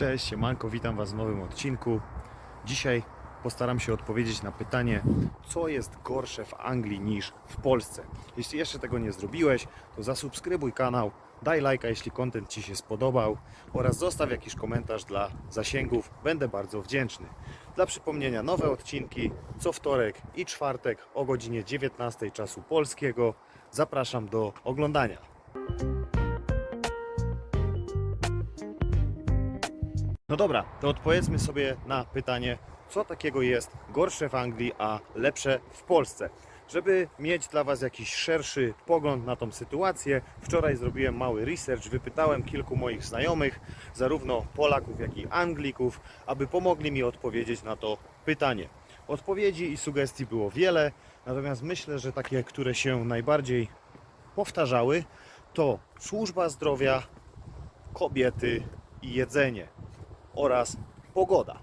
Cześć, siemanko, witam Was w nowym odcinku. Dzisiaj postaram się odpowiedzieć na pytanie, co jest gorsze w Anglii niż w Polsce. Jeśli jeszcze tego nie zrobiłeś, to zasubskrybuj kanał, daj lajka, jeśli kontent Ci się spodobał oraz zostaw jakiś komentarz dla zasięgów, będę bardzo wdzięczny. Dla przypomnienia, nowe odcinki co wtorek i czwartek o godzinie 19 czasu polskiego. Zapraszam do oglądania. No dobra, to odpowiedzmy sobie na pytanie, co takiego jest gorsze w Anglii, a lepsze w Polsce. Żeby mieć dla Was jakiś szerszy pogląd na tą sytuację, wczoraj zrobiłem mały research, wypytałem kilku moich znajomych, zarówno Polaków, jak i Anglików, aby pomogli mi odpowiedzieć na to pytanie. Odpowiedzi i sugestii było wiele, natomiast myślę, że takie, które się najbardziej powtarzały, to służba zdrowia, kobiety i jedzenie oraz pogoda.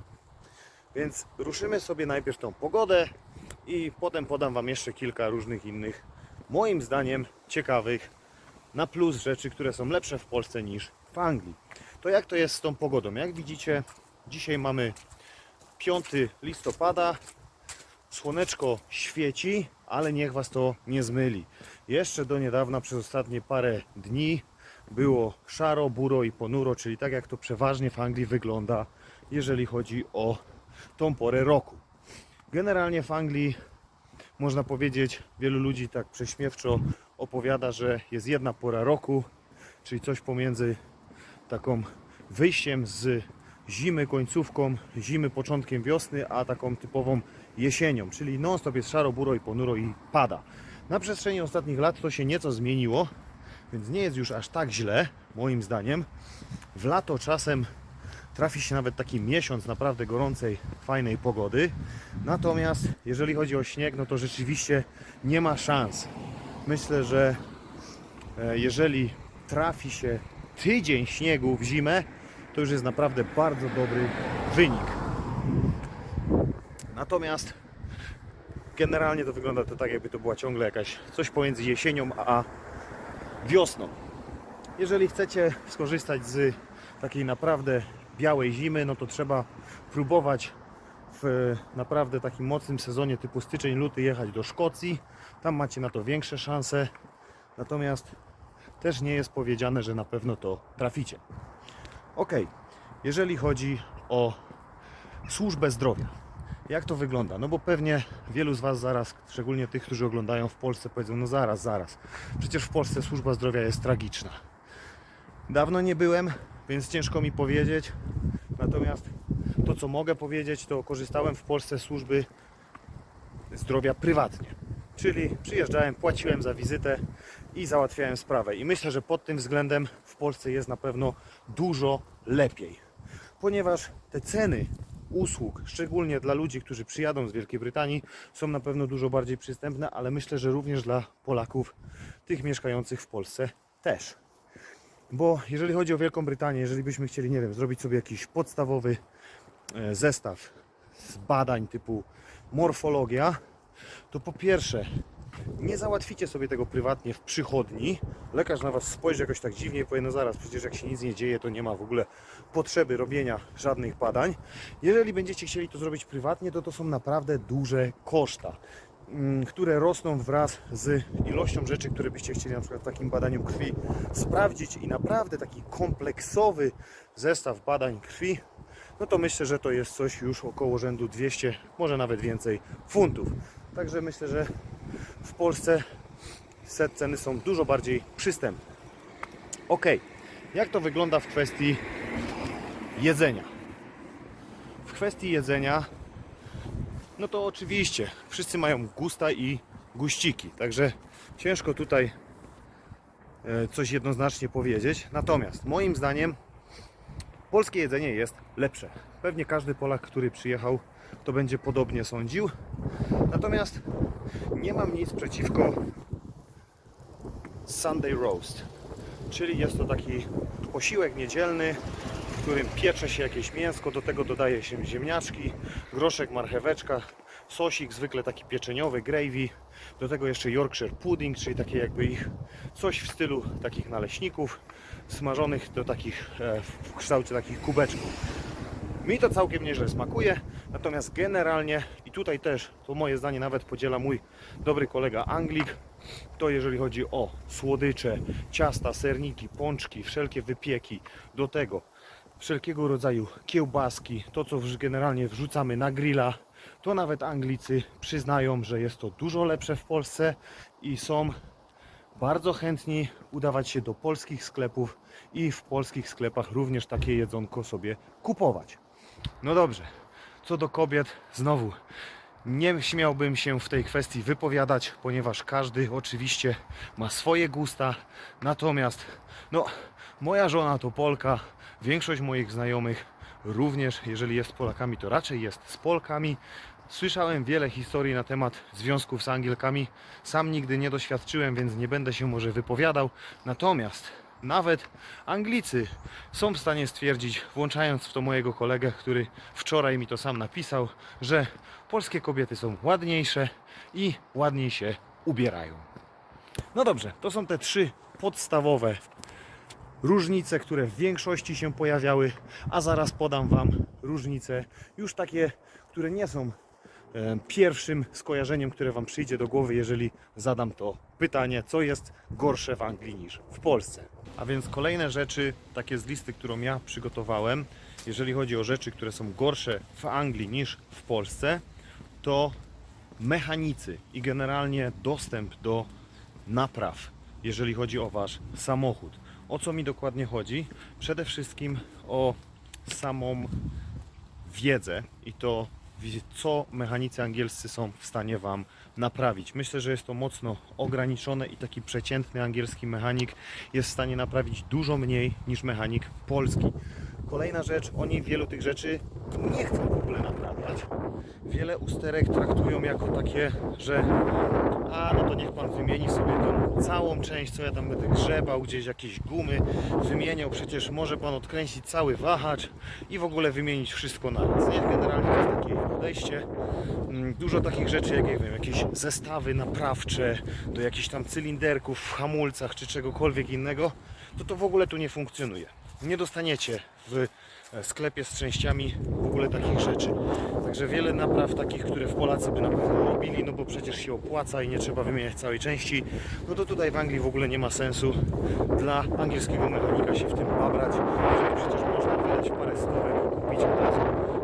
Więc ruszymy sobie najpierw tą pogodę i potem podam Wam jeszcze kilka różnych innych, moim zdaniem ciekawych na plus rzeczy, które są lepsze w Polsce niż w Anglii. To jak to jest z tą pogodą? Jak widzicie, dzisiaj mamy 5 listopada, słoneczko świeci, ale niech Was to nie zmyli. Jeszcze do niedawna, przez ostatnie parę dni, było szaro, buro i ponuro, czyli tak jak to przeważnie w Anglii wygląda, jeżeli chodzi o tą porę roku. Generalnie w Anglii można powiedzieć, wielu ludzi tak prześmiewczo opowiada, że jest jedna pora roku, czyli coś pomiędzy taką wyjściem z zimy, końcówką zimy, początkiem wiosny, a taką typową jesienią, czyli non-stop jest szaro, buro i ponuro i pada. Na przestrzeni ostatnich lat to się nieco zmieniło, więc nie jest już aż tak źle, moim zdaniem. W lato czasem trafi się nawet taki miesiąc naprawdę gorącej, fajnej pogody. Natomiast jeżeli chodzi o śnieg, no to rzeczywiście nie ma szans. Myślę, że e, jeżeli trafi się tydzień śniegu w zimę, to już jest naprawdę bardzo dobry wynik. Natomiast generalnie to wygląda to tak, jakby to była ciągle jakaś coś pomiędzy jesienią a wiosną. Jeżeli chcecie skorzystać z takiej naprawdę białej zimy, no to trzeba próbować w naprawdę takim mocnym sezonie typu styczeń, luty jechać do Szkocji. Tam macie na to większe szanse. Natomiast też nie jest powiedziane, że na pewno to traficie. Ok, jeżeli chodzi o służbę zdrowia. Jak to wygląda? No bo pewnie wielu z Was zaraz, szczególnie tych, którzy oglądają w Polsce, powiedzą, no zaraz, zaraz. Przecież w Polsce służba zdrowia jest tragiczna. Dawno nie byłem, więc ciężko mi powiedzieć. Natomiast to, co mogę powiedzieć, to korzystałem w Polsce służby zdrowia prywatnie. Czyli przyjeżdżałem, płaciłem za wizytę i załatwiałem sprawę. I myślę, że pod tym względem w Polsce jest na pewno dużo lepiej. Ponieważ te ceny usług, szczególnie dla ludzi, którzy przyjadą z Wielkiej Brytanii, są na pewno dużo bardziej przystępne, ale myślę, że również dla Polaków, tych mieszkających w Polsce też. Bo jeżeli chodzi o Wielką Brytanię, jeżeli byśmy chcieli, nie wiem, zrobić sobie jakiś podstawowy e, zestaw z badań typu morfologia, to po pierwsze, nie załatwicie sobie tego prywatnie w przychodni. Lekarz na Was spojrzy jakoś tak dziwnie i powie, no zaraz, przecież jak się nic nie dzieje, to nie ma w ogóle potrzeby robienia żadnych badań. Jeżeli będziecie chcieli to zrobić prywatnie, to to są naprawdę duże koszta, mm, które rosną wraz z ilością rzeczy, które byście chcieli na przykład w takim badaniu krwi sprawdzić i naprawdę taki kompleksowy zestaw badań krwi no to myślę, że to jest coś już około rzędu 200, może nawet więcej funtów. Także myślę, że w Polsce set ceny są dużo bardziej przystępne. Ok, jak to wygląda w kwestii jedzenia? W kwestii jedzenia, no to oczywiście wszyscy mają gusta i guściki, także ciężko tutaj e, coś jednoznacznie powiedzieć. Natomiast moim zdaniem polskie jedzenie jest lepsze. Pewnie każdy Polak, który przyjechał, to będzie podobnie sądził. Natomiast nie mam nic przeciwko Sunday Roast, czyli jest to taki posiłek niedzielny, w którym piecze się jakieś mięsko, do tego dodaje się ziemniaczki, groszek, marcheweczka, sosik, zwykle taki pieczeniowy, gravy, do tego jeszcze Yorkshire pudding, czyli takie jakby ich coś w stylu takich naleśników, smażonych do takich, e, w kształcie takich kubeczków. Mi to całkiem nieźle smakuje, natomiast generalnie i tutaj też to moje zdanie nawet podziela mój dobry kolega Anglik, to jeżeli chodzi o słodycze, ciasta, serniki, pączki, wszelkie wypieki, do tego wszelkiego rodzaju kiełbaski, to co generalnie wrzucamy na grilla, to nawet Anglicy przyznają, że jest to dużo lepsze w Polsce i są bardzo chętni udawać się do polskich sklepów i w polskich sklepach również takie jedzonko sobie kupować. No dobrze, co do kobiet, znowu nie śmiałbym się w tej kwestii wypowiadać, ponieważ każdy oczywiście ma swoje gusta. Natomiast, no, moja żona to Polka, większość moich znajomych również, jeżeli jest Polakami, to raczej jest z Polkami. Słyszałem wiele historii na temat związków z Angielkami. Sam nigdy nie doświadczyłem, więc nie będę się może wypowiadał. Natomiast nawet Anglicy są w stanie stwierdzić, włączając w to mojego kolegę, który wczoraj mi to sam napisał, że polskie kobiety są ładniejsze i ładniej się ubierają. No dobrze, to są te trzy podstawowe różnice, które w większości się pojawiały, a zaraz podam Wam różnice już takie, które nie są pierwszym skojarzeniem, które Wam przyjdzie do głowy, jeżeli zadam to pytanie, co jest gorsze w Anglii niż w Polsce. A więc kolejne rzeczy, takie z listy, którą ja przygotowałem, jeżeli chodzi o rzeczy, które są gorsze w Anglii niż w Polsce, to mechanicy i generalnie dostęp do napraw, jeżeli chodzi o Wasz samochód. O co mi dokładnie chodzi? Przede wszystkim o samą wiedzę i to, co mechanicy angielscy są w stanie Wam naprawić. Myślę, że jest to mocno ograniczone i taki przeciętny angielski mechanik jest w stanie naprawić dużo mniej niż mechanik polski. Kolejna rzecz, oni wielu tych rzeczy nie chcą w ogóle naprawiać. Wiele usterek traktują jako takie, że a no to niech pan wymieni sobie tą całą część, co ja tam będę grzebał, gdzieś jakieś gumy wymieniał, przecież może pan odkręcić cały wahacz i w ogóle wymienić wszystko na raz. Nie? Generalnie to jest takie podejście. Mm, Dużo takich rzeczy, jak nie wiem, jakieś zestawy naprawcze do jakichś tam cylinderków w hamulcach czy czegokolwiek innego, to to w ogóle tu nie funkcjonuje. Nie dostaniecie w e, sklepie z częściami w ogóle takich rzeczy. Także wiele napraw takich, które w Polacy by na pewno robili, no bo przecież się opłaca i nie trzeba wymieniać całej części, no to tutaj w Anglii w ogóle nie ma sensu dla angielskiego mechanika się w tym babrać, jeżeli przecież można wydać parę stówek i kupić od razu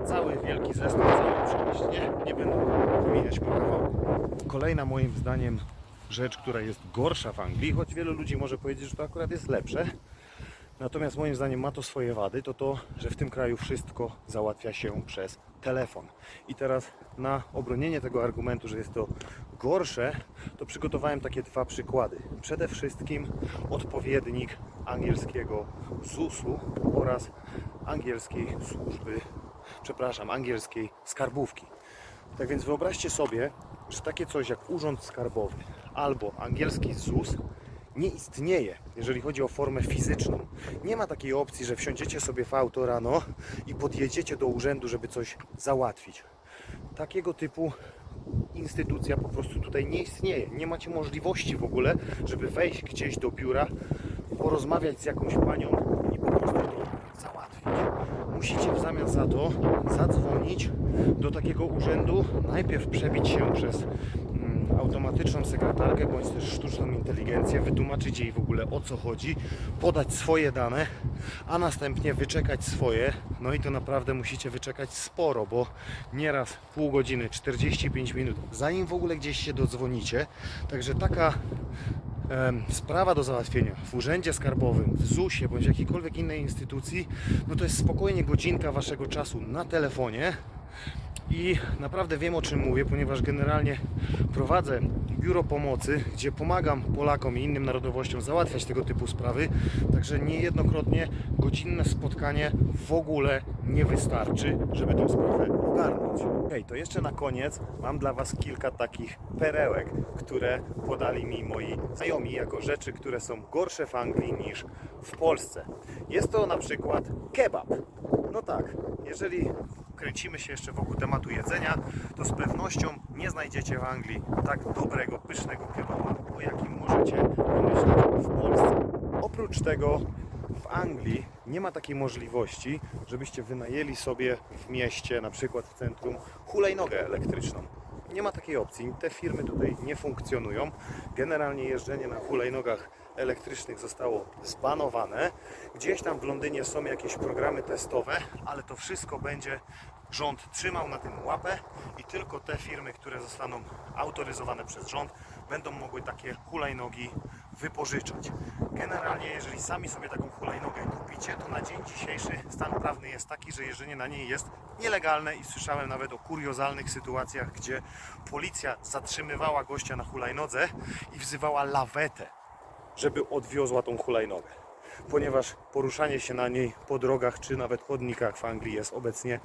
cały wielki zestaw, cały przejść, nie? Nie będą wymieniać po kawałku. Kolejna moim zdaniem rzecz, która jest gorsza w Anglii, choć wielu ludzi może powiedzieć, że to akurat jest lepsze, Natomiast moim zdaniem ma to swoje wady, to to, że w tym kraju wszystko załatwia się przez telefon. I teraz na obronienie tego argumentu, że jest to gorsze, to przygotowałem takie dwa przykłady. Przede wszystkim odpowiednik angielskiego ZUS-u oraz angielskiej służby, przepraszam, angielskiej skarbówki. Tak więc wyobraźcie sobie, że takie coś jak urząd skarbowy albo angielski ZUS nie istnieje, jeżeli chodzi o formę fizyczną. Nie ma takiej opcji, że wsiądziecie sobie w auto rano i podjedziecie do urzędu, żeby coś załatwić. Takiego typu instytucja po prostu tutaj nie istnieje. Nie macie możliwości w ogóle, żeby wejść gdzieś do biura, porozmawiać z jakąś panią i po prostu to załatwić. Musicie w zamian za to zadzwonić do takiego urzędu, najpierw przebić się przez automatyczną sekretarkę bądź też sztuczną inteligencję, wytłumaczyć jej w ogóle o co chodzi, podać swoje dane, a następnie wyczekać swoje. No i to naprawdę musicie wyczekać sporo, bo nieraz pół godziny, 45 minut, zanim w ogóle gdzieś się dodzwonicie. Także taka sprawa do załatwienia w urzędzie skarbowym, w ZUS-ie bądź jakiejkolwiek innej instytucji, no to jest spokojnie godzinka waszego czasu na telefonie. I naprawdę wiem o czym mówię, ponieważ generalnie prowadzę biuro pomocy, gdzie pomagam Polakom i innym narodowościom załatwiać tego typu sprawy. Także niejednokrotnie godzinne spotkanie w ogóle nie wystarczy, żeby tą sprawę ogarnąć. Hej, to jeszcze na koniec mam dla Was kilka takich perełek, które podali mi moi znajomi jako rzeczy, które są gorsze w Anglii niż w Polsce. Jest to na przykład kebab. No tak, jeżeli kręcimy się jeszcze wokół tematu jedzenia, to z pewnością nie znajdziecie w Anglii tak dobrego, pysznego kebaba, o jakim możecie pomyśleć w Polsce. Oprócz tego Anglii nie ma takiej możliwości, żebyście wynajęli sobie w mieście, na przykład w centrum, hulajnogę elektryczną. Nie ma takiej opcji. Te firmy tutaj nie funkcjonują. Generalnie jeżdżenie na hulajnogach elektrycznych zostało zbanowane. Gdzieś tam w Londynie są jakieś programy testowe, ale to wszystko będzie rząd trzymał na tym łapę i tylko te firmy, które zostaną autoryzowane przez rząd, będą mogły takie hulajnogi wypożyczać. Generalnie, jeżeli sami sobie taką hulajnogę kupicie, to na dzień dzisiejszy stan prawny jest taki, że jeżdżenie na niej jest nielegalne i słyszałem nawet o kuriozalnych sytuacjach, gdzie policja zatrzymywała gościa na hulajnodze i wzywała lawetę, żeby odwiozła tą hulajnogę. Ponieważ poruszanie się na niej po drogach czy nawet chodnikach w Anglii jest obecnie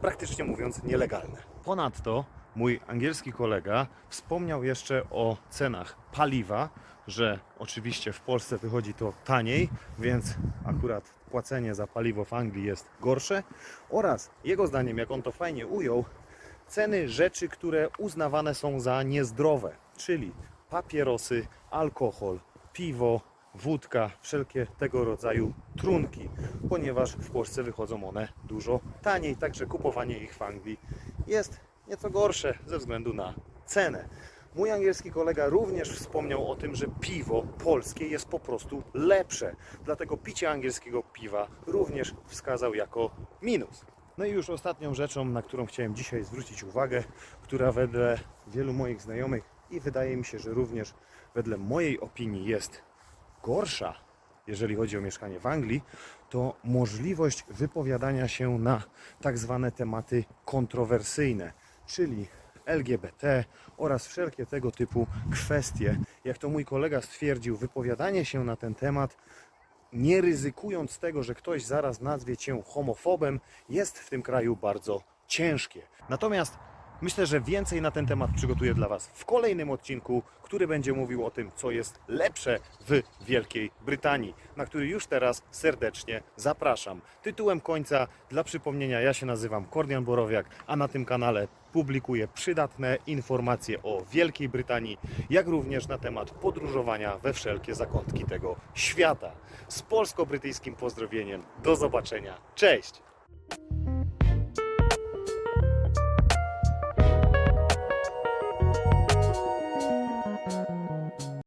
praktycznie mówiąc nielegalne. Ponadto mój angielski kolega wspomniał jeszcze o cenach paliwa, że oczywiście w Polsce wychodzi to taniej, więc akurat płacenie za paliwo w Anglii jest gorsze oraz jego zdaniem, jak on to fajnie ujął, ceny rzeczy, które uznawane są za niezdrowe, czyli papierosy, alkohol, piwo, wódka, wszelkie tego rodzaju trunki, ponieważ w Polsce wychodzą one dużo taniej, także kupowanie ich w Anglii jest nieco gorsze ze względu na cenę. Mój angielski kolega również wspomniał o tym, że piwo polskie jest po prostu lepsze. Dlatego picie angielskiego piwa również wskazał jako minus. No i już ostatnią rzeczą, na którą chciałem dzisiaj zwrócić uwagę, która wedle wielu moich znajomych i wydaje mi się, że również wedle mojej opinii jest gorsza, jeżeli chodzi o mieszkanie w Anglii, to możliwość wypowiadania się na tak zwane tematy kontrowersyjne, czyli LGBT oraz wszelkie tego typu kwestie. Jak to mój kolega stwierdził, wypowiadanie się na ten temat nie ryzykując tego, że ktoś zaraz nazwie cię homofobem, jest w tym kraju bardzo ciężkie. Natomiast myślę, że więcej na ten temat przygotuję dla Was w kolejnym odcinku, który będzie mówił o tym, co jest lepsze w Wielkiej Brytanii, na który już teraz serdecznie zapraszam. Tytułem końca, dla przypomnienia, ja się nazywam Kordian Borowiak, a na tym kanale publikuję przydatne informacje o Wielkiej Brytanii, jak również na temat podróżowania we wszelkie zakątki tego świata. Z polsko-brytyjskim pozdrowieniem. Do zobaczenia. Cześć!